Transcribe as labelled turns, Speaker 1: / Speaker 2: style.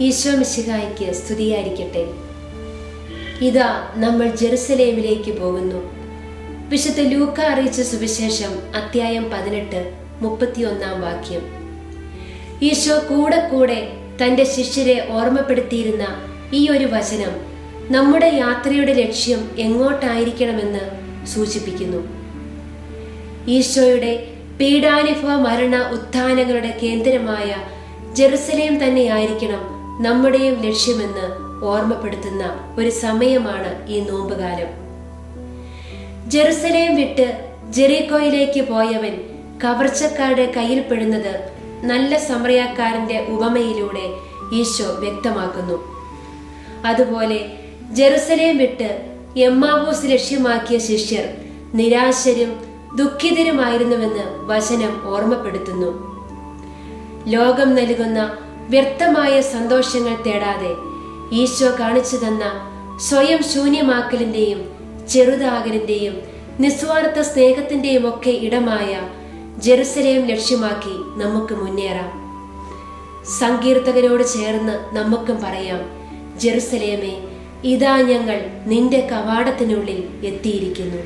Speaker 1: ഈശോ മിശിഹായ്ക്ക് സ്തുതിയായിരിക്കട്ടെ. ഇതാ നമ്മൾ ജെറുസലേമിലേക്ക് പോകുന്നു. വിശുദ്ധ ലൂക്ക അറിയിച്ച സുവിശേഷം അധ്യായം പതിനെട്ട് മുപ്പത്തിയൊന്നാം വാക്യം. ഈശോ കൂടെ കൂടെ തന്റെ ശിഷ്യരെ ഓർമ്മപ്പെടുത്തിയിരുന്ന ഈ ഒരു വചനം നമ്മുടെ യാത്രയുടെ ലക്ഷ്യം എങ്ങോട്ടായിരിക്കണമെന്ന് സൂചിപ്പിക്കുന്നു. ഈശോയുടെ പീഡാനുഭവ മരണ ഉത്ഥാനങ്ങളുടെ കേന്ദ്രമായ ജെറുസലേം തന്നെയായിരിക്കണം നമ്മുടെയും ലക്ഷ്യമെന്ന് ഓർമ്മപ്പെടുത്തുന്ന ഒരു സമയമാണ് ഈ നോമ്പുകാലം. ജെറുസലേം വിട്ട് ജെറീക്കോയിലേക്ക് പോയവൻ കവർച്ചക്കാരുടെ കയ്യിൽപ്പെടുന്നത് നല്ല സമറിയാക്കാരന്റെ ഉപമയിലൂടെ ഈശോ വ്യക്തമാക്കുന്നു. അതുപോലെ ജെറുസലേം വിട്ട് എമ്മാവൂസ് ലക്ഷ്യമാക്കിയ ശിഷ്യർ നിരാശരും ദുഃഖിതരുമായിരുന്നുവെന്ന് വചനം ഓർമ്മപ്പെടുത്തുന്നു. ലോകം നൽകുന്ന വ്യർത്ഥമായ സന്തോഷങ്ങൾ തേടാതെ ഈശോ കാണിച്ചു തന്ന സ്വയം ശൂന്യമാക്കലിന്റെയും ചെറുതാകലിന്റെയും നിസ്വാർത്ഥ സ്നേഹത്തിന്റെയും ഒക്കെ ഇടമായ ജെറുസലേം ലക്ഷ്യമാക്കി നമുക്ക് മുന്നേറാം. സങ്കീർത്തകനോട് ചേർന്ന് നമുക്കും പറയാം ജെറുസലേമേ ഇതാ ഞങ്ങൾ നിന്റെ കവാടത്തിനുള്ളിൽ എത്തിയിരിക്കുന്നു.